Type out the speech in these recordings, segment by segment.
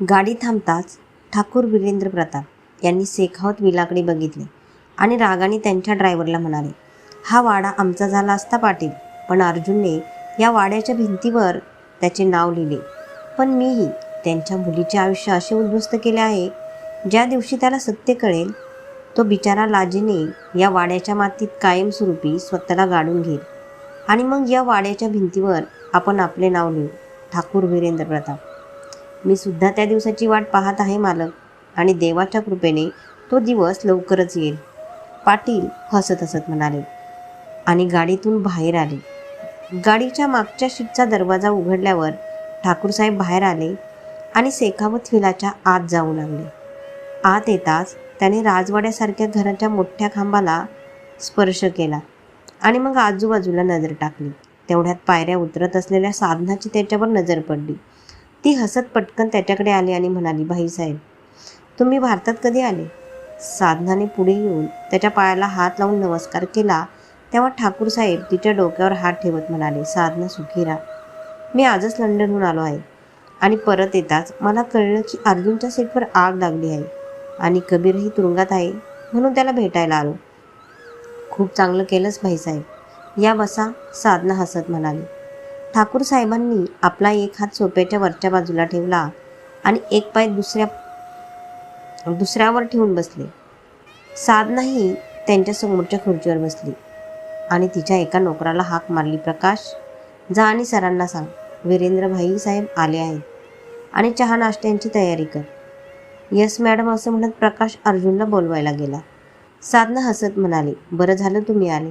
गाडी थांबताच ठाकूर वीरेंद्र प्रताप यांनी शेखावत विलाकडे बघितले आणि रागाने त्यांच्या ड्रायव्हरला म्हणाले हा वाडा आमचा झाला असता पाटील पण अर्जुनने या वाड्याच्या भिंतीवर त्याचे नाव लिहिले. पण मीही त्यांच्या मुलीचे आयुष्य असे उद्ध्वस्त केले आहे ज्या दिवशी त्याला सत्य कळेल तो बिचारा लाजेने या वाड्याच्या मातीत कायमस्वरूपी स्वतःला गाडून घेईल. आणि मग या वाड्याच्या भिंतीवर आपण आपले नाव लिहू ठाकूर वीरेंद्र प्रताप. मी सुद्धा त्या दिवसाची वाट पाहत आहे मालक. आणि देवाच्या कृपेने तो दिवस लवकरच येईल. पाटील हसत हसत म्हणाले. आणि गाडीतून बाहेर आले. गाडीच्या मागच्या शीटचा दरवाजा उघडल्यावर ठाकूरसाहेब बाहेर आले आणि शेखावत फिलाच्या आत जाऊ लागले. आत येताच त्याने राजवाड्यासारख्या घराच्या मोठ्या खांबाला स्पर्श केला आणि मग आजूबाजूला नजर टाकली. तेवढ्यात पायऱ्या उतरत असलेल्या साधनाची त्याच्यावर नजर पडली. ती हसत पटकन त्याच्याकडे आली आणि म्हणाली भाईसाहेब तुम्ही भारतात कधी आले? साधनाने पुढे येऊन त्याच्या पायाला हात लावून नमस्कार केला. तेव्हा ठाकूर साहेब तिच्या डोक्यावर हात ठेवत म्हणाले साधना सुखी राहा मी आजच लंडनहून आलो आहे आणि परत येताच मला कळलं की अर्जुनच्या सेटवर आग लागली आहे आणि कबीरही तुरुंगात आहे म्हणून त्याला भेटायला आलो. खूप चांगलं केलंच भाईसाहेब या बसा साधना हसत म्हणाली. ठाकूर साहेबांनी आपला एक हात सोप्याच्या वरच्या बाजूला ठेवला आणि एक पाय दुसऱ्या दुसऱ्यावर ठेवून बसले. साधनाही त्यांच्या समोरच्या खुर्चीवर बसली आणि तिच्या एका नोकराला हाक मारली प्रकाश जा आणि सरांना सांग. वीरेंद्र भाई साहेब आले आहेत आणि चहा नाश्त्यांची तयारी कर. यस मॅडम असं म्हणत प्रकाश अर्जुनला बोलवायला गेला. साधना हसत म्हणाले बरं झालं तुम्ही आले.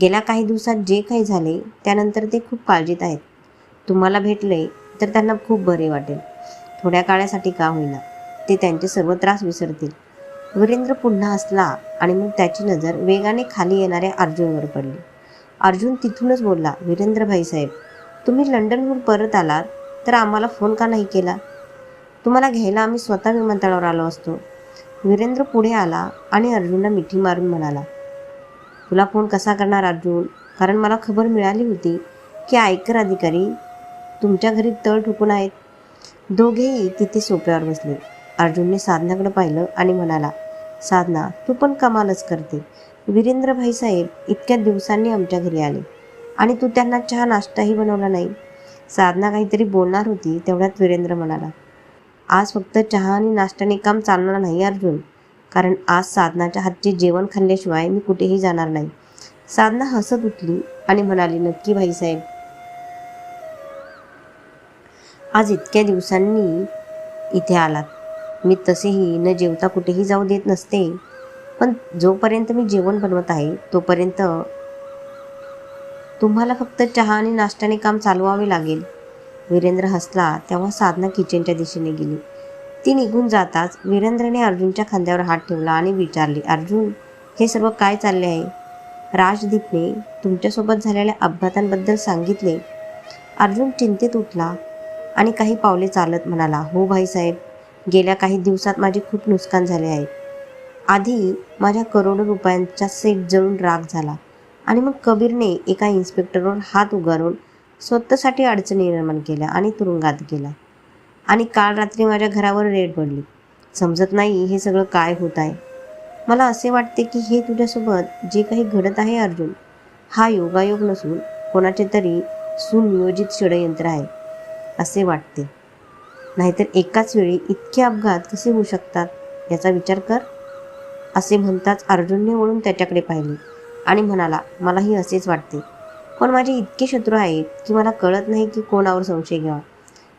गेल्या काही दिवसात जे काही झाले त्यानंतर ते खूप काळजीत आहेत. तुम्हाला भेटले तर त्यांना खूप बरे वाटेल. थोड्या काळासाठी का होईना ते त्यांचे सर्व त्रास विसरतील. वीरेंद्र पुन्हा हसला आणि मग त्याची नजर वेगाने खाली येणाऱ्या अर्जुनवर पडली. अर्जुन तिथूनच बोलला वीरेंद्र भाईसाहेब तुम्ही लंडनहून परत आलात तर आम्हाला फोन का नाही केला? तुम्हाला घ्यायला आम्ही स्वतः विमानतळावर आलो असतो. वीरेंद्र पुढे आला आणि अर्जुनला मिठी मारून म्हणाला तुला फोन कसा करणार अर्जुन? कारण मला खबर मिळाली होती की आयकर अधिकारी तुमच्या घरी तळ ठोकून आहेत. दोघेही तिथे सोप्यावर बसले. अर्जुनने साधनाकडे पाहिलं आणि म्हणाला साधना तू पण कमालच करते. वीरेंद्र भाईसाहेब इतक्या दिवसांनी आमच्या घरी आले आणि तू त्यांना चहा नाश्ताही बनवला नाही. साधना काहीतरी बोलणार होती तेवढ्यात वीरेंद्र म्हणाला आज फक्त चहा आणि नाश्त्याने काम चालणार नाही अर्जुन. कारण आज साधनाच्या हातचे जेवण खाल्ल्याशिवाय मी कुठेही जाणार नाही. साधना हसत उठली आणि म्हणाली नक्की भाईसाहेब आज इतक्या दिवसांनी इथे आलात. मी तसेही न जेवता कुठेही जाऊ देत नसते. पण जोपर्यंत मी जेवण बनवत आहे तोपर्यंत तुम्हाला फक्त चहा आणि नाश्त्याने काम चालवावे लागेल. वीरेंद्र हसला तेव्हा साधना किचनच्या दिशेने गेली. ती निघून जाताच वीरेंद्रने अर्जुनच्या खांद्यावर हात ठेवला आणि विचारले अर्जुन हे सर्व काय चालले आहे? राजदीपने तुमच्यासोबत झालेल्या अपघातांबद्दल सांगितले. अर्जुन चिंतेत उठला आणि काही पावले चालत म्हणाला हो भाईसाहेब गेल्या काही दिवसात माझे खूप नुकसान झाले आहे. आधी माझ्या करोडो रुपयांचा सेट जळून राग झाला आणि मग कबीरने एका इन्स्पेक्टरवर हात उगारून स्वतःसाठी अडचणी निर्माण केल्या आणि तुरुंगात गेला. आणि काल रात्री माझ्या घरावर रेड पडली. समजत नाही हे सगळं काय होत आहे. मला असे वाटते की हे तुझ्यासोबत जे काही घडत आहे अर्जुन हा योगायोग नसून कोणाचे तरी सुनियोजित षडयंत्र आहे असे वाटते. नाहीतर एकाच वेळी इतके अपघात कसे होऊ शकतात याचा विचार कर असे म्हणताच अर्जुनने वळून त्याच्याकडे पाहिले आणि म्हणाला मलाही असेच वाटते. पण माझे इतके शत्रू आहेत की मला कळत नाही की कोणावर संशय घ्यावा.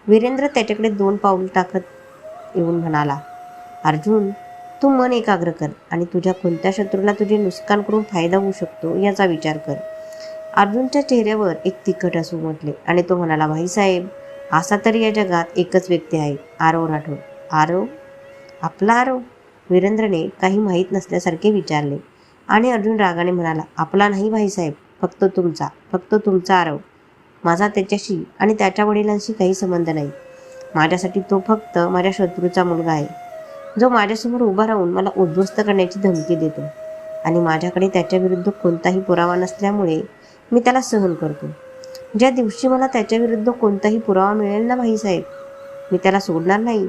वीरेंद्र त्याच्याकडे दोन पाऊल टाकत येऊन म्हणाला अर्जुन तू मन एकाग्र कर आणि तुझ्या कोणत्या शत्रूला तुझे नुकसान करून फायदा होऊ शकतो याचा विचार कर. अर्जुनच्या चेहऱ्यावर एक तिखट असू म्हटले आणि तो म्हणाला भाईसाहेब असा तरी या जगात एकच व्यक्ती आहे आरव राठोड. आरव? आपला आरव? वीरेंद्रने काही माहीत नसल्यासारखे विचारले आणि अर्जुन रागाने म्हणाला आपला नाही भाईसाहेब फक्त तुमचा फक्त तुमचा आरव. माझा त्याच्याशी आणि त्याच्या वडिलांशी काही संबंध नाही. माझ्यासाठी तो फक्त माझ्या शत्रूचा मुलगा आहे. जो माझ्यासमोर उभा राहून मला उद्ध्वस्त करण्याची धमकी देतो आणि माझ्याकडे त्याच्याविरुद्ध कोणताही पुरावा नसल्यामुळे मी त्याला सहन करतो. ज्या दिवशी मला त्याच्याविरुद्ध कोणताही पुरावा मिळेल ना भाईसाहेब मी त्याला सोडणार नाही.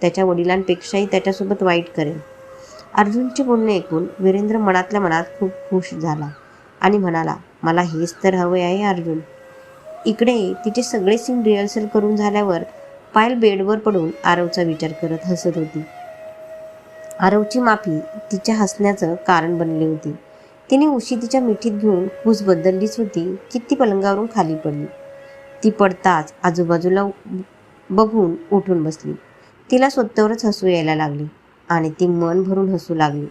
त्याच्या वडिलांपेक्षाही त्याच्यासोबत वाईट करेन. अर्जुनचे बोलणे ऐकून वीरेंद्र मनातल्या मनात खूप खुश झाला आणि म्हणाला मला हेच तर हवे आहे अर्जुन. इकडे तिचे सगळे सीन रिहर्सल करून झाल्यावर पायल बेडवर पडून आरवचा विचार करत हसत होती. आरवची माफी तिच्या हसण्याचं कारण बनले होते. तिने उशी तिच्या मिठीत घेऊन कूस बदललीच होती की ती पलंगावरून खाली पडली. ती पडताच आजूबाजूला बघून उठून बसली. तिला स्वतःवरच हसू यायला लागली आणि ती मन भरून हसू लागली.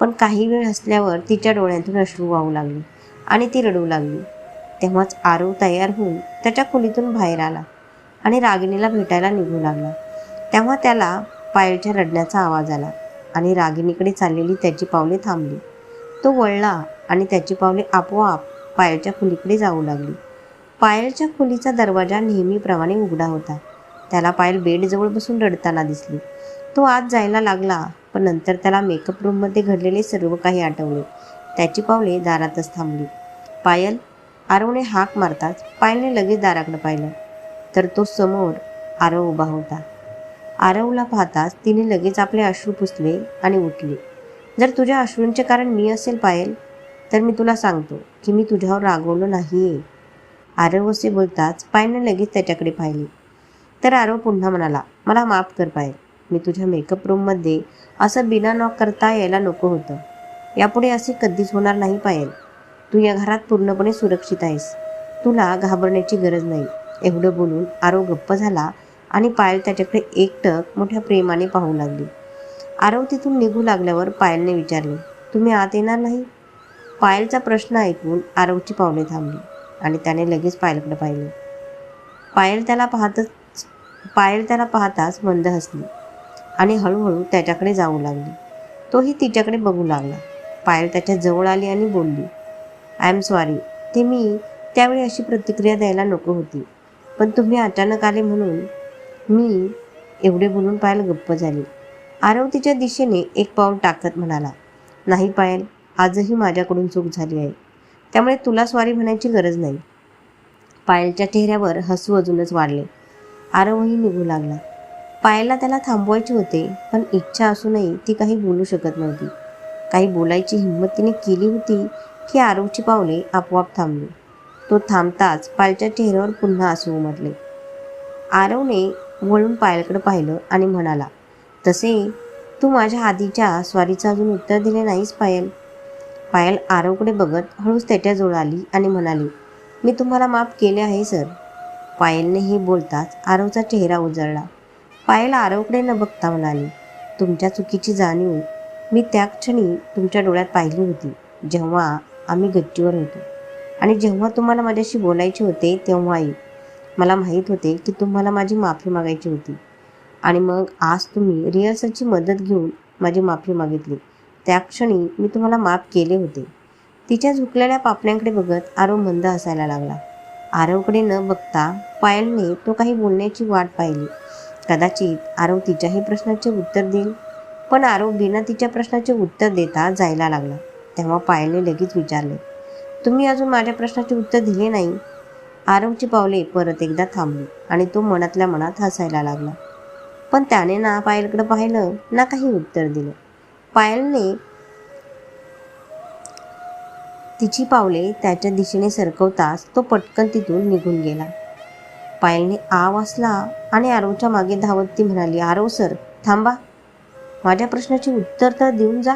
पण काही वेळ हसल्यावर तिच्या डोळ्यातून अश्रू वाहू लागले आणि ती रडू लागली. तेव्हाच आरव तयार होऊन त्याच्या खोलीतून बाहेर आला आणि रागिणीला भेटायला निघू लागला. तेव्हा त्याला पायलच्या रडण्याचा आवाज आला आणि रागिणीकडे चाललेली त्याची पावले थांबली. तो वळला आणि त्याची पावले आपोआप पायलच्या खोलीकडे जाऊ लागली. पायलच्या खोलीचा दरवाजा नेहमीप्रमाणे उघडा होता. त्याला पायल बेडजवळ बसून रडताना दिसली. तो आत जायला लागला पण नंतर त्याला मेकअप रूममध्ये घडलेले सर्व काही आठवले. त्याची पावले दारातच थांबली. पायल आरवने हाक मारताच पायलने लगेच दाराकडे पाहिलं. तर तो समोर आरव उभा होता. आरवला पाहताच तिने लगेच आपले अश्रू पुसले आणि उठली. जर तुझ्या अश्रूंचे कारण मी असेल पायल तर मी तुला सांगतो की मी तुझ्यावर रागवलं नाही आरव असे बोलताच पायलने लगेच त्याच्याकडे पाहिले. तर आरव पुन्हा म्हणाला मला माफ कर पायल. मी तुझ्या मेकअप रूममध्ये असं बिना नॉक करता यायला नको होतं. यापुढे असे कधीच होणार नाही पायल. तू या घरात पूर्णपणे सुरक्षित आहेस. तुला घाबरण्याची गरज नाही. एवढं बोलून आरव गप्प झाला आणि पायल त्याच्याकडे एकटक मोठ्या प्रेमाने पाहू लागली. आरव तिथून निघू लागल्यावर पायलने विचारले तुम्ही आत येणार नाही? पायलचा प्रश्न ऐकून आरवची पावले थांबली आणि त्याने लगेच पायलकडे पाहिले. पायल त्याला पाहतच पायल त्याला पाहताच मंद हसली आणि हळूहळू त्याच्याकडे जाऊ लागली. तोही तिच्याकडे बघू लागला. पायल त्याच्याजवळ आली आणि बोलली आय एम सॉरी. ते मी त्यावेळी अशी प्रतिक्रिया द्यायला नको होती. पण तुम्ही अचानक आले म्हणून मी एवढे बोलून पायल गप्प झाली. आरव तिच्या दिशेने एक पाऊल टाकत म्हणाला नाही पायल आजही माझ्याकडून चूक झाली आहे. त्यामुळे तुला स्वारी म्हणायची गरज नाही. पायलच्या चेहऱ्यावर हसू अजूनच वाढले. आरवही निघू लागला. पायलला त्याला थांबवायचे होते पण इच्छा असूनही ती काही बोलू शकत नव्हती. काही बोलायची हिंमत तिने केली होती की आरूची पावले आपोआप थांबली. तो थांबताच पायलच्या चेहऱ्यावर पुन्हा असू उमटले. आरवने वळून पायलकडे पाहिलं आणि म्हणाला तसे तू माझ्या आधीच्या स्वारीचं अजून उत्तर दिले नाहीस पायल. पायल आरवकडे बघत हळूच त्याच्याजवळ आली आणि म्हणाली मी तुम्हाला माफ केले आहे सर. पायलने हे बोलताच आरवचा चेहरा उजळला. पायल आरवकडे न बघता म्हणाली तुमच्या चुकीची जाणीव मी त्या क्षणी तुमच्या डोळ्यात पाहिली होती. जेव्हा आम्ही गच्चीवर होतो. आणि जेव्हा तुम्हाला माझ्याशी बोलायचे होते तेव्हाही मला माहीत होते की तुम्हाला माझी माफी मागायची होती. आणि मग आज तुम्ही रिहर्सलची मदत घेऊन माझी माफी मागितली. त्या क्षणी मी तुम्हाला माफ केले होते. तिच्या झुकलेल्या पापण्यांकडे बघत आरव मंद हसायला लागला. आरवकडे न बघता पायलने तो काही बोलण्याची वाट पाहिली. कदाचित आरव तिच्याही प्रश्नाचे उत्तर देईल. पण आरव बिना तिच्या प्रश्नाचे उत्तर देता जायला लागला. तेव्हा पायलने लगेच विचारले तुम्ही अजून माझ्या प्रश्नाचे उत्तर दिले नाही. आरवची पावले परत एकदा थांबली आणि तो मनातल्या मनात हसायला लागला. पण त्याने ना पायलकडे पाहिलं ना काही उत्तर दिलं. पायलने तिची पावले त्याच्या दिशेने सरकवताच तो पटकन तिथून निघून गेला. पायलने आ वाचला आणि आरवच्या मागे धावत ती म्हणाली आरव सर थांबा. माझ्या प्रश्नाचे उत्तर तर देऊन जा.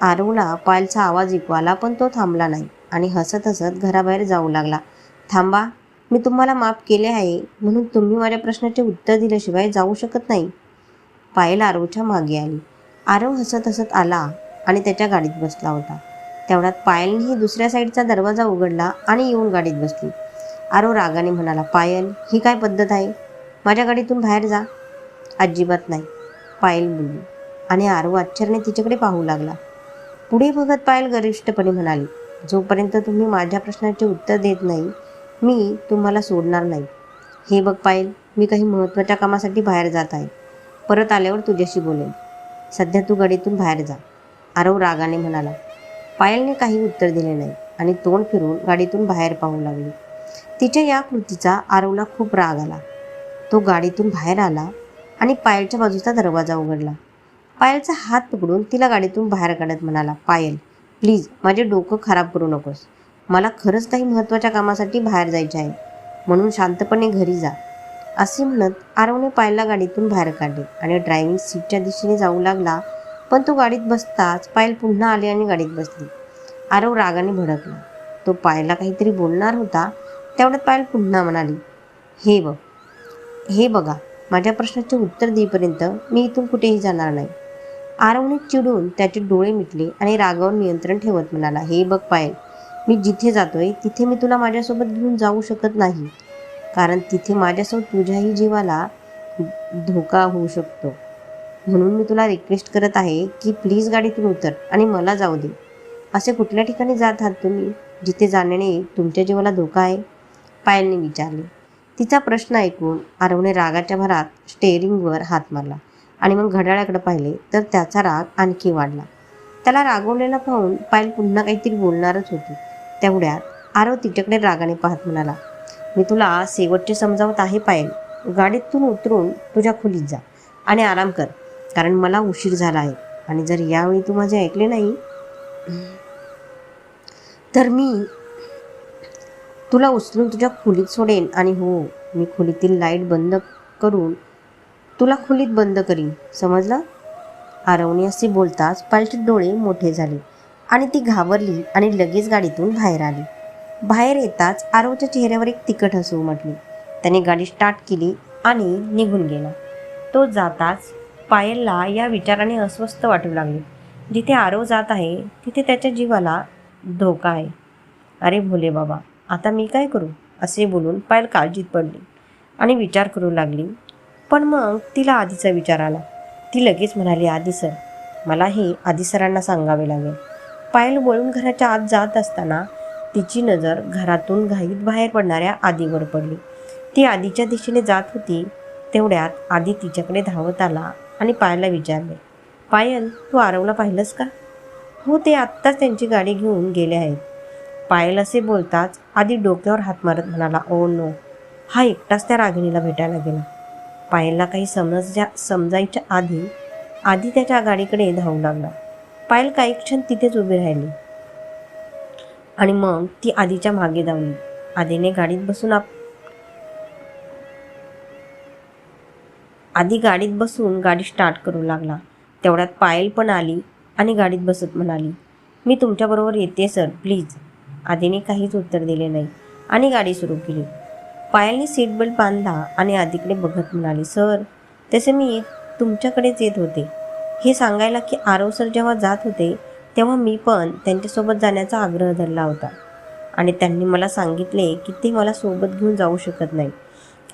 आरवला पायलचा आवाज ऐकू आला पण तो थांबला नाही आणि हसत हसत घराबाहेर जाऊ लागला. थांबा मी तुम्हाला माफ केले आहे म्हणून तुम्ही माझ्या प्रश्नाचे उत्तर दिल्याशिवाय जाऊ शकत नाही. पायल आरवच्या मागे आली. आरव हसत हसत आला आणि त्याच्या गाडीत बसला होता. तेवढ्यात पायलनेही दुसऱ्या साईडचा दरवाजा उघडला आणि येऊन गाडीत बसली. आरव रागाने म्हणाला पायल ही काय पद्धत आहे? माझ्या गाडीतून बाहेर जा. अजिबात नाही पायल बोलली आणि आरव आश्चर्याने तिच्याकडे पाहू लागला. पुढे बघत पायल गरिष्ठपणे म्हणाली जोपर्यंत तुम्ही माझ्या प्रश्नाचे उत्तर देत नाही मी तुम्हाला सोडणार नाही. हे बघ पायल मी काही महत्त्वाच्या कामासाठी बाहेर जात आहे. परत आल्यावर तुझ्याशी बोलेन. सध्या तू गाडीतून बाहेर जा. आरव रागाने म्हणाला. पायलने काही उत्तर दिले नाही आणि तोंड फिरून गाडीतून बाहेर पाहू लागली. तिच्या या कृतीचा आरवला खूप राग आला. तो गाडीतून बाहेर आला आणि पायलच्या बाजूचा दरवाजा उघडला. पायलचा हात पकडून तिला गाडीतून बाहेर काढत म्हणाला पायल प्लीज माझे डोकं खराब करू नकोस. मला खरंच काही महत्त्वाच्या कामासाठी बाहेर जायचे आहे. म्हणून शांतपणे घरी जा. असे म्हणत आरवने पायलला गाडीतून बाहेर काढले आणि ड्रायव्हिंग सीटच्या दिशेने जाऊ लागला पण तो गाडीत बसताच पायल पुन्हा आली आणि गाडीत बसली. आरव रागाने भडकला. तो पायलला काहीतरी बोलणार होता तेवढ्यात पायल पुन्हा म्हणाली हे बघ हे बघा माझ्या प्रश्नाचे उत्तर देईपर्यंत मी इथून कुठेही जाणार नाही. आरवने चिडून त्याचे डोळे मिटले आणि रागावर नियंत्रण ठेवत म्हणाला हे बघ पायल मी जिथे जातोय तिथे मी तुला माझ्यासोबत घेऊन जाऊ शकत नाही. कारण तिथे माझ्यासोबत तुझ्याही जीवाला धोका होऊ शकतो. म्हणून मी तुला रिक्वेस्ट करत आहे की प्लीज गाडीतून उतर आणि मला जाऊ दे. असे कुठल्या ठिकाणी जात आहात तुम्ही? जिथे जाण्याने तुमच्या जीवाला धोका आहे? पायलने विचारले. तिचा प्रश्न ऐकून आरवने रागाच्या भरात स्टेअरिंगवर हात मारला. आणि मग घड्याळाकडे पाहिले तर त्याचा राग आणखी वाढला. त्याला रागवलेला पाहून पायल पुन्हा काहीतरी बोलणारच होती. तेवढ्यात आरव तिच्याकडे रागाने पाहत म्हणाला मी तुला शेवटचे समजावत आहे पायल. गाडीतून उतरून तुझ्या खोलीत जा आणि आराम कर कारण मला उशीर झाला आहे आणि जर यावेळी तू माझे ऐकले नाही तर मी तुला उचलून तुझ्या खोलीत सोडेन आणि हो मी खोलीतील लाइट बंद करून तुला खोलीत बंद करीन. समजलं? आरवणी असे बोलताच पालटीत डोळे मोठे झाले आणि ती घाबरली आणि लगेच गाडीतून बाहेर आली. बाहेर येताच आरवच्या चेहऱ्यावर एक तिखट हसू म्हटले. त्याने गाडी स्टार्ट केली आणि निघून गेला. तो जाताच पायलला या विचाराने अस्वस्थ वाटू लागले. जिथे आरव जात आहे तिथे त्याच्या जीवाला धोका आहे. अरे भोले बाबा आता मी काय करू? असे बोलून पायल काळजीत पडली आणि विचार करू लागली. पण मग तिला आधीचा विचार आला. ती लगेच म्हणाली आधी सर मला हे आधी सरांना सांगावे लागेल. पायल वळून घराच्या आत जात असताना तिची नजर घरातून घाईत बाहेर पडणाऱ्या आधीवर पडली. ती आधीच्या दिशेने जात होती तेवढ्यात आधी तिच्याकडे धावत आला आणि पायलला विचारले पायल तू आरवला पाहिलंस का? हो ते आत्ताच त्यांची गाडी घेऊन गेले आहेत. पायल असे बोलताच आधी डोक्यावर हात मारत म्हणाला ओ नो. हा एकटाच त्या रागिणीला भेटायला गेला. पायलला काही समजा समजायच्या आधी आधी त्याच्या गाडीकडे धावू लागला. पायल काही क्षण तिथेच उभी राहिली. आणि मग ती आधीच्या मागे धावली. आधीने गाडीत बसून आप आधी गाडीत बसून गाडी स्टार्ट करू लागला. तेवढ्यात पायल पण आली आणि गाडीत बसत म्हणाली मी तुमच्याबरोबर येते सर प्लीज आधीने काहीच उत्तर दिले नाही. आणि गाडी सुरू केली. पायलने सीट बेल्ट बांधला आणि आधीकडे बघत म्हणाली सर तसे मी तुमच्याकडेच येत होते. हे सांगायला की आरव सर जेव्हा जात होते तेव्हा मी पण त्यांच्यासोबत जाण्याचा आग्रह धरला होता. आणि त्यांनी मला सांगितले की ते मला सोबत घेऊन जाऊ शकत नाही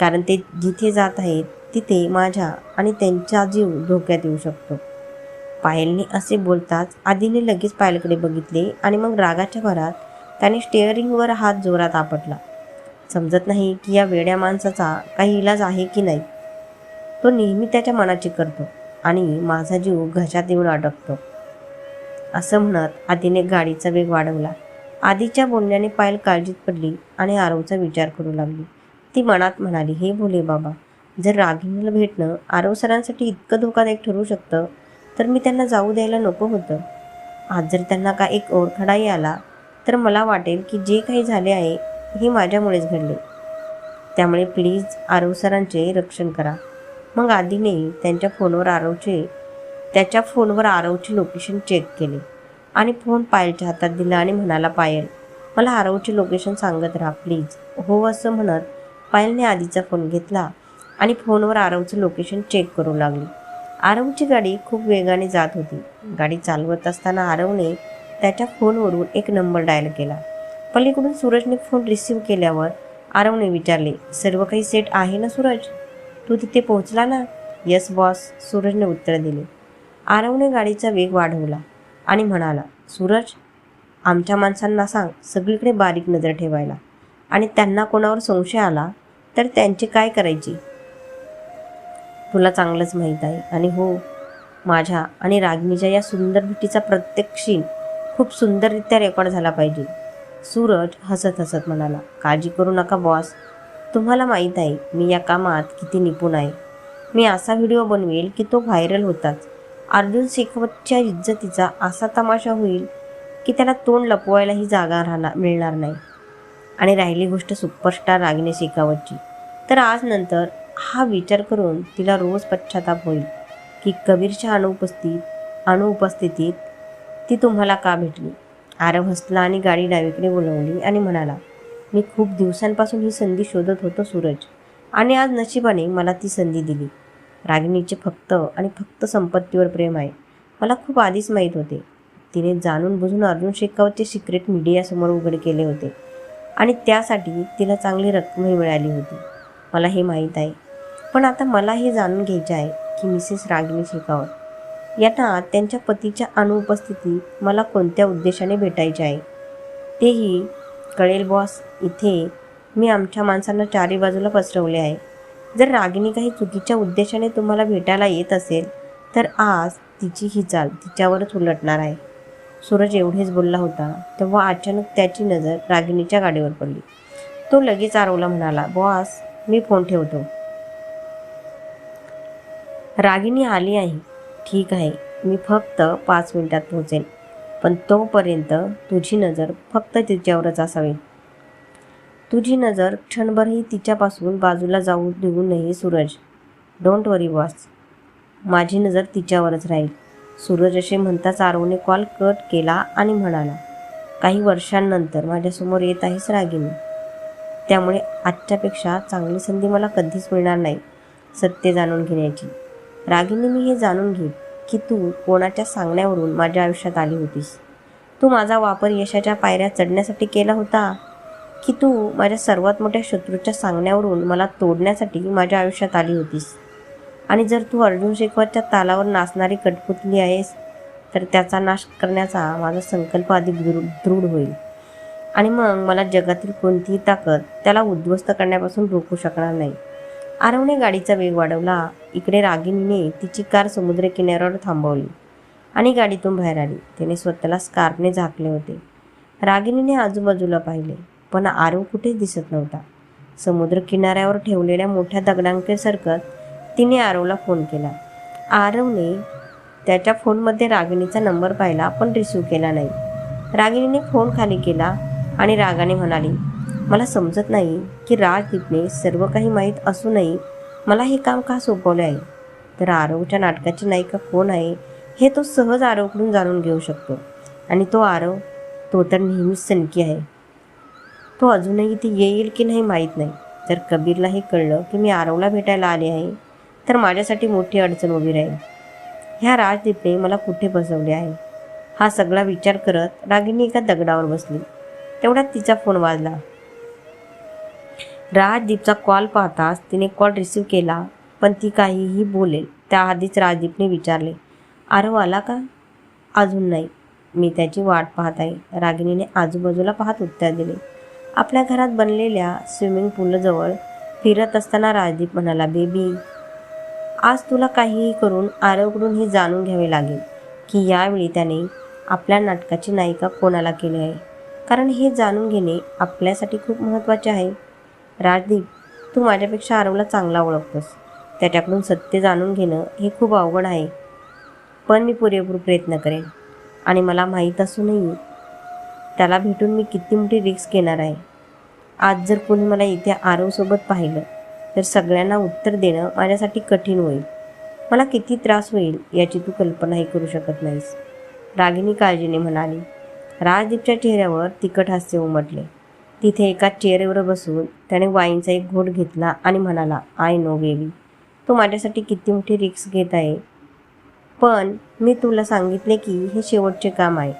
कारण ते जिथे जात आहेत तिथे माझ्या आणि त्यांचा जीव धोक्यात येऊ शकतो. पायलने असे बोलताच आधीने लगेच पायलकडे बघितले आणि मग रागाच्या भरात त्याने स्टेअरिंगवर हात जोरात आपटला. समजत नाही की या वेड्या माणसाचा काही इलाज आहे की नाही. तो नेहमी त्याच्या मनाची करतो आणि माझा जीव घशात येऊन अडकतो. असं म्हणत आधीने गाडीचा वेग वाढवला. आधीच्या बोलण्याने पायल काळजीत पडली आणि आरवचा विचार करू लागली. ती मनात म्हणाली हे भोले बाबा जर रागिणीला भेटणं आरव सरांसाठी इतकं धोकादायक ठरू शकतं तर मी त्यांना जाऊ द्यायला नको होतं. आज जर त्यांना का एक ओरखडाही आला तर मला वाटेल की जे काही झाले आहे ही माझ्यामुळेच घडली. त्यामुळे प्लीज आरव सरांचे रक्षण करा. मग आधीने त्यांच्या फोनवर आरवचे त्याच्या फोनवर आरवचे लोकेशन चेक केले आणि फोन पायलच्या हातात दिला आणि म्हणाला पायल मला आरवचे लोकेशन सांगत राहा प्लीज हो असं म्हणत पायलने आधीचा फोन घेतला आणि फोनवर आरवचं लोकेशन चेक करू लागली. आरवची गाडी खूप वेगाने जात होती. गाडी चालवत असताना आरवने त्याच्या फोनवरून एक नंबर डायल केला. पलीकडून सूरजने फोन रिसीव्ह केल्यावर आरवने विचारले सर्व काही सेट आहे ना सूरज? तू तिथे पोहोचला ना? यस बॉस सूरजने उत्तर दिले. आरवने गाडीचा वेग वाढवला आणि म्हणाला सूरज आमच्या माणसांना सांग सगळीकडे बारीक नजर ठेवायला. आणि त्यांना कोणावर संशय आला तर त्यांची काय करायची? तुला चांगलंच माहीत आहे. आणि हो माझ्या आणि रागिणीच्या या सुंदर भेटीचा प्रत्येक क्षीण खूप सुंदररित्या रेकॉर्ड झाला पाहिजे. सूरज हसत हसत म्हणाला काळजी करू नका बॉस. तुम्हाला माहीत आहे मी या कामात किती निपुण आहे. मी असा व्हिडिओ बनवेल की तो व्हायरल होताच. अर्जुन शेखावतच्या इज्जतीचा असा तमाशा होईल की त्याला तोंड लपवायलाही जागा राहणार मिळणार नाही. आणि राहिली गोष्ट सुपरस्टार रागिनी शेखावतची. तर आज नंतर हा विचार करून तिला रोज पश्चाताप होईल की कबीरच्या अनुपस्थित अनुपस्थितीत ती तुम्हाला का भेटली? आरव हसला आणि गाडी डावीकडे बोलवली आणि म्हणाला मी खूप दिवसांपासून ही संधी शोधत होतो सूरज. आणि आज नशिबाने मला ती संधी दिली. रागिणीचे फक्त आणि फक्त संपत्तीवर प्रेम आहे. मला खूप आधीच माहीत होते. तिने जाणून बुजून अर्जुन शेखावतचे सिक्रेट मीडियासमोर उघड केले होते. आणि त्यासाठी तिला चांगली रक्कमही मिळाली होती. मला हे माहीत आहे. पण आता मला हे जाणून घ्यायचे आहे की मिसेस रागिणी शेखावत यांना त्यांच्या पतीच्या अनुपस्थितीत मला कोणत्या उद्देशाने भेटायचे आहे? तेही कळेल बॉस. इथे मी आमच्या माणसांना चारी बाजूला पसरवले आहे. जर रागिनी काही चुकीच्या उद्देशाने तुम्हाला भेटायला येत असेल तर आज तिची ही चाल तिच्यावरच उलटणार आहे. सूरज एवढेच बोलला होता तेव्हा अचानक त्याची नजर रागिनीच्या गाडीवर पडली. तो लगेच आरवला म्हणाला बॉस मी फोन ठेवतो. रागिनी आली आहे. ठीक आहे मी फक्त पाच मिनिटात पोहोचेन. पण तोपर्यंत तुझी नजर फक्त तिच्यावरच असावी. तुझी नजर क्षणभरही तिच्यापासून बाजूला जाऊ देऊ नये सूरज. डोंट वरी बॉस माझी नजर तिच्यावरच राहील. सूरज असे म्हणताच आरवने कॉल कट केला आणि म्हणाला काही वर्षांनंतर माझ्यासमोर येत आहेस रागिनी. त्यामुळे आजच्यापेक्षा चांगली संधी मला कधीच मिळणार नाही सत्य जाणून घेण्याची. रागिनी मी हे जाणून घे की तू कोणाच्या सांगण्यावरून माझ्या आयुष्यात आली होतीस. तू माझा वापर यशाच्या पायऱ्या चढण्यासाठी केला होता की तू माझ्या सर्वात मोठ्या शत्रूच्या सांगण्यावरून मला तोडण्यासाठी माझ्या आयुष्यात आली होतीस? आणि जर तू अर्जुन शेखवतच्या तालावर नाचणारी कटपुतली आहेस तर त्याचा नाश करण्याचा माझा संकल्प अधिक दृढ दृढ होईल. आणि मग मला जगातील कोणतीही ताकद त्याला उद्ध्वस्त करण्यापासून रोखू शकणार नाही. आरवने गाडीचा वेग वाढवला. इकडे रागिणीने तिची कार समुद्र किनाऱ्यावर थांबवली आणि गाडीतून बाहेर आली. तिने स्वतःला स्कार्फने झाकले होते. रागिणीने आजूबाजूला पाहिले पण आरव कुठेच दिसत नव्हता. समुद्र किनाऱ्यावर ठेवलेल्या मोठ्या दगडांकडे सरकत तिने आरवला फोन केला. आरवने त्याच्या फोनमध्ये रागिणीचा नंबर पाहिला पण रिसिव्ह केला नाही. रागिणीने फोन खाली केला आणि रागाने म्हणाली मला समजत नाही की राजदीपने सर्व काही माहीत असूनही मला हे काम का सोपवले आहे? तर आरवच्या नाटकाची नायिका कोण आहे हे तो सहज आरवकडून जाणून घेऊ शकतो. आणि तो आरव तो तर नेहमीच सनकी आहे. तो अजूनही इथे येईल की नाही माहीत नाही. जर कबीरला हे कळलं की मी आरवला भेटायला आले आहे तर माझ्यासाठी मोठी अडचण उभी राहील. ह्या राजदीपने मला कुठे बसवले आहे? हा सगळा विचार करत रागिनी एका दगडावर बसली. तेवढ्यात तिचा फोन वाजला. राजदीपचा कॉल पाहताच तिने कॉल रिसीव्ह केला पण ती काहीही बोलेल त्याआधीच राजदीपने विचारले आरव आला का? अजून नाही. मी त्याची वाट पाहत आहे. रागिणीने आजूबाजूला पाहत उत्तर दिले आपल्या घरात बनलेल्या स्विमिंग पूलजवळ फिरत असताना राजदीप म्हणाला बेबी आज तुला काहीही करून आरवकडून हे जाणून घ्यावे लागेल की यावेळी त्याने आपल्या नाटकाची नायिका कोणाला केली आहे. कारण हे जाणून घेणे आपल्यासाठी खूप महत्त्वाचे आहे. राजदीप तू माझ्यापेक्षा आरवला चांगला ओळखतोस. त्याच्याकडून सत्य जाणून घेणं हे खूप अवघड आहे. पण मी पुरेपूर प्रयत्न करेन. आणि मला माहीत असूनही त्याला भेटून मी किती मोठी रिस्क घेणार आहे. आज जर कोणी मला इथे आरवसोबत पाहिलं तर सगळ्यांना उत्तर देणं माझ्यासाठी कठीण होईल. मला किती त्रास होईल याची तू कल्पनाही करू शकत नाहीस. रागिनी काळजीने म्हणाली. राजदीपच्या चेहऱ्यावर तिखट हास्य उमटले. तिथे एका चेअरवर बसून त्याने वाईनचा एक घोट घेतला आणि म्हणाला आय नो बेबी तू माझ्यासाठी किती मोठी रिक्स घेत आहे. पण मी तुला सांगितले की हे शेवटचे काम आहे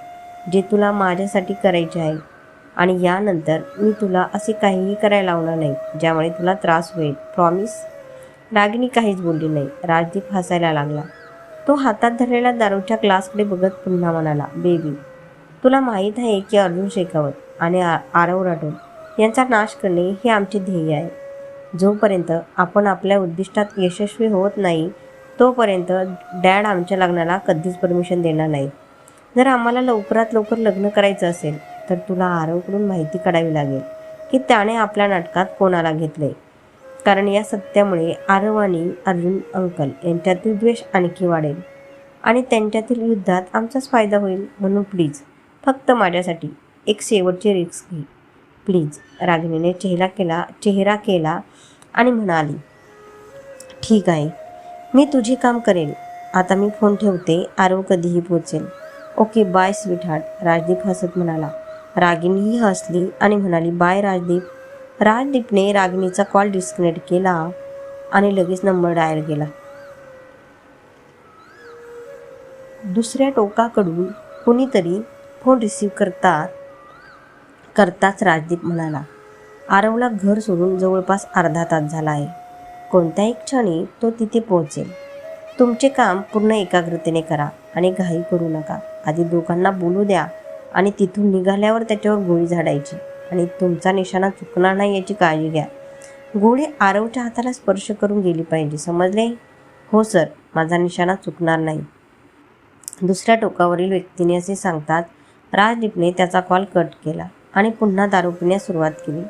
जे तुला माझ्यासाठी करायचे आहे. आणि यानंतर मी तुला असे काहीही करायला लावणार नाही ज्यामुळे तुला त्रास होईल प्रॉमिस रागिनी काहीच बोलली नाही. राजदीप हसायला लागला. तो हातात धरलेल्या दारूच्या ग्लासकडे बघत पुन्हा म्हणाला बेबी तुला माहीत आहे की अर्जुन शेखावत आणि आरव राठोड यांचा नाश करणे हे आमचे ध्येय आहे. जोपर्यंत आपण आपल्या उद्दिष्टात यशस्वी होत नाही तोपर्यंत डॅड आमच्या लग्नाला कधीच परमिशन देणार नाही. जर आम्हाला लवकरात लवकर लग्न करायचं असेल तर तुला आरवकडून माहिती काढावी लागेल की त्याने आपल्या नाटकात कोणाला घेतले. कारण या सत्यामुळे आरव आणि अर्जुन अंकल यांच्यातील द्वेष आणखी वाढेल आणि त्यांच्यातील युद्धात आमचाच फायदा होईल म्हणून प्लीज फक्त माझ्यासाठी एक शेवटची रिस्क घे. प्लीज. रागिणीने चेहरा केला चेहरा केला आणि म्हणाली ठीक आहे. मी तुझे काम करेन. आता मी फोन ठेवते. आरव कधीही पोचेल. Okay bye sweetheart. राजदीप हसत म्हणाला. रागिणीही हसली आणि म्हणाली बाय राजदीप. राजदीपने रागिणीचा कॉल डिस्कनेक्ट केला आणि लगेच नंबर डायल केला. दुसऱ्या टोकाकडून कुणीतरी फोन रिसीव करतात करताच राजदीप म्हणाला आरवला घर सोडून जवळपास अर्धा तास झाला आहे. कोणत्याही क्षणी तो तिथे पोहोचेल. तुमचे काम पूर्ण एकाग्रतेने करा आणि घाई करू नका. आधी दोघांना बोलू द्या आणि तिथून निघाल्यावर त्याच्यावर गोळी झाडायची आणि तुमचा निशाणा चुकणार नाही याची काळजी घ्या. गोळी आरवच्या हाताला स्पर्श करून गेली पाहिजे. समजले? हो सर. माझा निशाणा चुकणार नाही. दुसऱ्या टोकावरील व्यक्तीने असे सांगतात राजदीपने त्याचा कॉल कट केला. आणि पुन्हा दारू पिण्यास सुरुवात केली.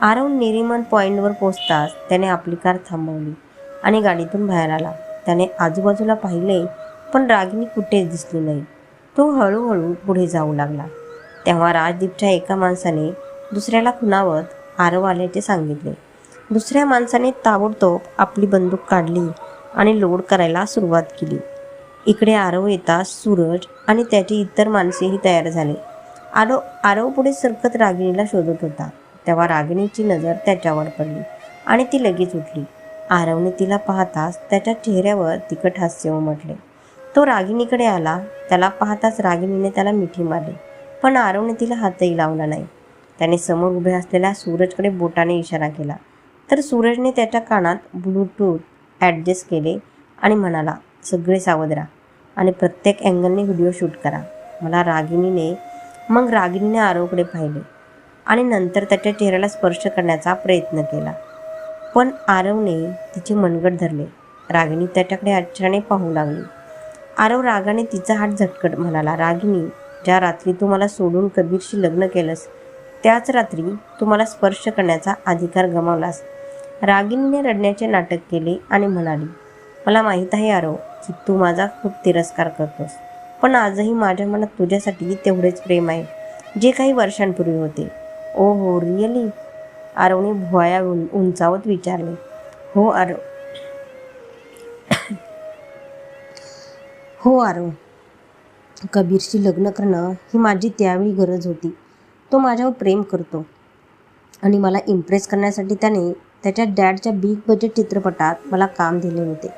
आरव निरीमन पॉईंटवर पोचताच त्याने आपली कार थांबवली आणि गाडीतून बाहेर आला. त्याने आजूबाजूला पाहिले पण रागिनी कुठेच दिसली नाही. तो हळूहळू पुढे जाऊ लागला. तेव्हा राजदीपच्या एका माणसाने दुसऱ्याला खुणावत आरव आल्याचे सांगितले. दुसऱ्या माणसाने ताबडतोब आपली बंदूक काढली आणि लोड करायला सुरुवात केली. इकडे आरव येताच सूरज आणि त्याची इतर माणसेही तयार झाले. आरो आरव पुढे सरकत रागिणीला शोधत होता. तेव्हा रागिणीची नजर त्याच्यावर पडली आणि ती लगेच उठली. आरवने तिला पाहताच त्याच्या चेहऱ्यावर तिखट हास्य उमटले. तो रागिणीकडे आला. त्याला पाहताच रागिणीने त्याला मिठी मारली. पण आरवने तिला हातही लावला नाही. त्याने समोर उभे असलेल्या सूरजकडे बोटाने इशारा केला. तर सूरजने त्याच्या कानात ब्लूटूथ ॲडजस्ट केले आणि म्हणाला सगळे सावध राहा आणि प्रत्येक अँगलने व्हिडिओ शूट करा. मला रागिणीने मग रागिणीने आरोकडे पाहिले आणि नंतर त्याच्या चेहऱ्याला स्पर्श करण्याचा प्रयत्न केला. पण आरवने तिचे मनगट धरले. रागिणी त्याच्याकडे आश्चर्याने पाहू लागली. आरव रागाने तिचा हात झटकट म्हणाला रागिणी ज्या रात्री तू मला सोडून कबीरशी लग्न केलंस त्याच रात्री तू मला स्पर्श करण्याचा अधिकार गमावलास. रागिणीने रडण्याचे नाटक केले आणि म्हणाली मला माहीत आहे आरव की तू माझा खूप तिरस्कार करतोस. पण आजही माझ्या मनात तुझ्यासाठी तेवढेच प्रेम आहे जे काही वर्षांपूर्वी होते. ओ हो रिअली आरवने भुवाया उंचावत विचारले. हो आरव. हो आरव. कबीरशी लग्न करणं ही माझी त्यावेळी गरज होती. तो माझ्यावर प्रेम करतो. आणि मला इम्प्रेस करण्यासाठी त्याने त्याच्या डॅडच्या बिग बजेट चित्रपटात मला काम दिले होते.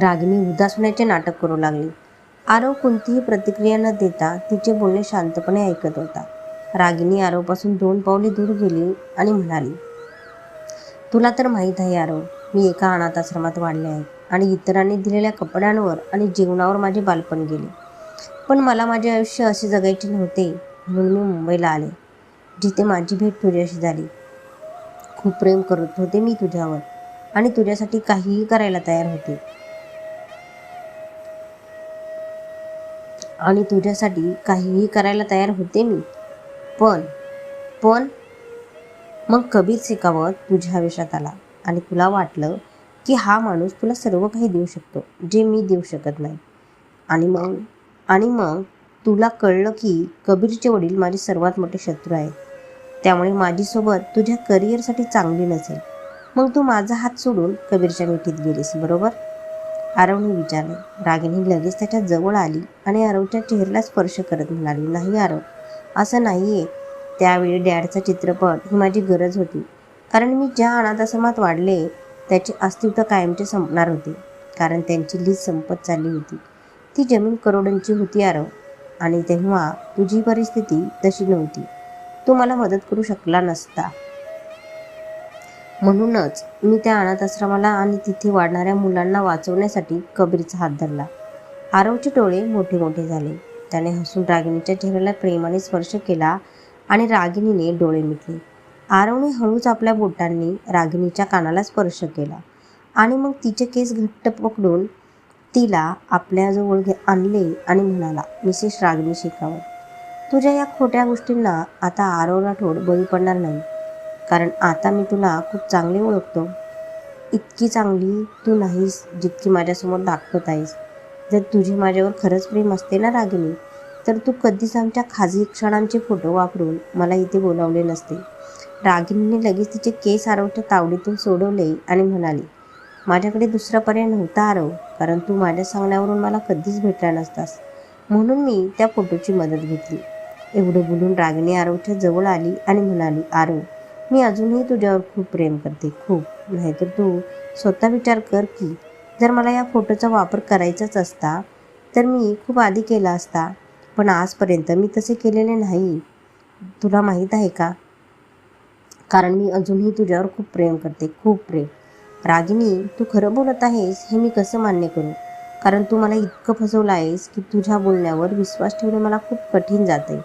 रागिनी उदास होण्याचे नाटक करू लागली. आरव कोणतीही प्रतिक्रिया न देता तिचे बोलणे शांतपणे ऐकत होता. रागिनी आरवपासून दोन पावले दूर गेली आणि म्हणाली तुला तर माहीत आहे आरव मी एका अनाथ आश्रमात वाढले आहे आणि इतरांनी दिलेल्या कपड्यांवर आणि जीवनावर माझे बालपण गेले. पण मला माझे आयुष्य असे जगायचे नव्हते म्हणून मी मुंबईला आले जिथे माझी भेट तुझ्याशी झाली. खूप प्रेम करत होते मी तुझ्यावर आणि तुझ्यासाठी काहीही करायला तयार होते. आणि तुझ्यासाठी काहीही करायला तयार होते मी. पण पण मग कबीर शेखावत तुझ्या आयुष्यात आला आणि तुला वाटलं की हा माणूस तुला सर्व काही देऊ शकतो जे मी देऊ शकत नाही. आणि मग आणि मग तुला कळलं की कबीरचे वडील माझे सर्वात मोठे शत्रू आहेत. त्यामुळे माझीसोबत तुझ्या करिअरसाठी चांगली नसेल. मग तू माझा हात सोडून कबीरच्या मिठीत गेलीस बरोबर? आरवने विचारले. रागिनी लगेच त्याच्याजवळ आली आणि आरवच्या चेहऱ्याला स्पर्श करत म्हणाली नाही आरव असं नाही आहे त्यावेळी डॅडचा चित्रपट ही माझी गरज होती. कारण मी ज्या अनाथाश्रमात वाढले त्याचे अस्तित्व कायमचे संपणार होते. कारण त्यांची लीज संपत चालली होती. ती जमीन करोडांची होती आरव. आणि तेव्हा तुझी परिस्थिती तशी नव्हती. तू मला मदत करू शकला नसता. म्हणूनच मी त्या अनाथाश्रमाला आणि तिथे वाढणाऱ्या मुलांना वाचवण्यासाठी कबीरचा हात धरला. आरवचे डोळे मोठे मोठे झाले. त्याने हसून रागिणीच्या चेहऱ्याला प्रेमाने स्पर्श केला आणि रागिणीने डोळे मिटले. आरवने हळूच आपल्या बोटांनी रागिणीच्या कानाला स्पर्श केला आणि मग तिचे केस घट्ट पकडून तिला आपल्याजवळ घे आणले आणि म्हणाला मिसेस रागिणी शेखावत तुझ्या या खोट्या गोष्टींना आता आरवला ठोड बळी पडणार नाही. कारण आता मी तुला खूप चांगली ओळखतो. इतकी चांगली तू नाहीस जितकी माझ्यासमोर दाखवत आहेस. जर तुझे माझ्यावर खरंच प्रेम असते ना रागिनी तर तू कधीच आमच्या खाजगी क्षणांचे फोटो वापरून मला इथे बोलावले नसते. रागिनीने लगेच तिचे केस आरवच्या तावडीतून सोडवले आणि म्हणाली माझ्याकडे दुसरा पर्याय नव्हता आरव कारण तू माझ्या सांगण्यावरून मला कधीच भेटला नसतास. म्हणून मी त्या फोटोची मदत घेतली. एवढं बोलून रागिनी आरवच्या जवळ आली आणि म्हणाली आरव मी अजूनही तुझ्यावर खूप प्रेम करते खूप. नाहीतर तू स्वतः विचार कर की जर मला या फोटोचा वापर करायचाच असता तर मी खूप आधी केला असता पण आजपर्यंत मी तसे केलेले नाही. तुला माहीत आहे का? कारण मी अजूनही तुझ्यावर खूप प्रेम करते खूप प्रेम. रागिनी तू खरं बोलत आहेस हे मी कसं मान्य करू? कारण तू मला इतकं फसवलं आहेस की तुझ्या बोलण्यावर विश्वास ठेवणे मला खूप कठीण जाते.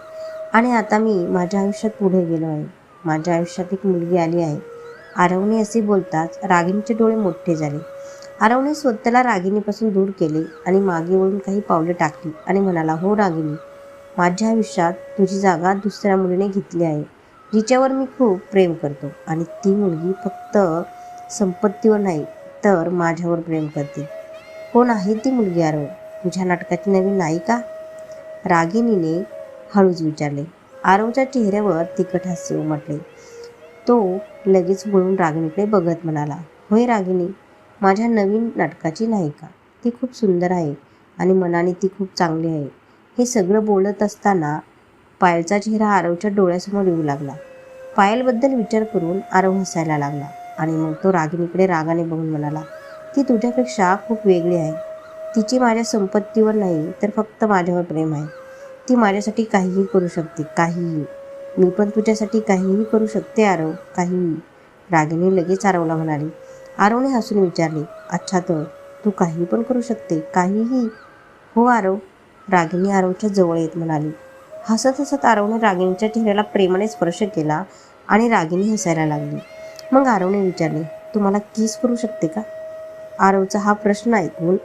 आणि आता मी माझ्या आयुष्यात पुढे गेलो आहे. माझ्या आयुष्यात एक मुलगी आली आहे. आरवणी असे बोलताच रागिणीचे डोळे मोठे झाले. आरवने स्वतःला रागिणीपासून दूर केले आणि मागे वळून काही पावले टाकली आणि म्हणाला हो रागिणी माझ्या आयुष्यात तुझी जागा दुसऱ्या मुलीने घेतली आहे. जिच्यावर मी खूप प्रेम करतो आणि ती मुलगी फक्त संपत्तीवर नाही तर माझ्यावर प्रेम करते. कोण आहे ती मुलगी आरव? तुझ्या नाटकाची नवीन नायिका? रागिणीने हळूच विचारले. आरवच्या चेहऱ्यावर तिखट हास्य उमटले. तो लगेच वळून रागिणीकडे बघत म्हणाला होय रागिणी माझ्या नवीन नाटकाची नायिका. ती खूप सुंदर आहे आणि मनाने ती खूप चांगली आहे. हे सगळं बोलत असताना पायलचा चेहरा आरवच्या डोळ्यासमोर येऊ लागला. पायलबद्दल विचार करून आरव हसायला लागला आणि मग तो रागिणीकडे रागाने बघून म्हणाला ती तुझ्यापेक्षा खूप वेगळी आहे. तिची माझ्या संपत्तीवर नाही तर फक्त माझ्यावर प्रेम आहे. ती माझ्यासाठी काहीही करू शकते. काहीही मी पण तुझ्यासाठी काहीही करू शकते आरव. काहीही रागिनी लगेच आरवला म्हणाली. आरवने हसून विचारले अच्छा तर तू काही पण करू शकते. काहीही. हो आरव. रागिनी आरवच्या जवळ येत म्हणाली. हसत हसत आरवने रागिणीच्या चेहऱ्याला प्रेमाने स्पर्श केला आणि रागिनी हसायला लागली. मग आरवने विचारले तू मला किस करू शकते का? आरवचा हा प्रश्न ऐकून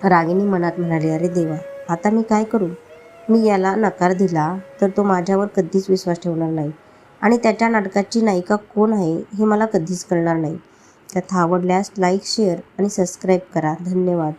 रागिनी मनात म्हणाली अरे देवा आता मी काय करू? मी याला नकार दिला तर तो माझ्यावर कधीच विश्वास ठेवणार नाही. आणि त्याच्या नाटकाची नायिका कोण आहे हे मला कधीच कळणार नाही. कथा आवडल्यास लाईक शेअर आणि सबस्क्राईब करा. धन्यवाद.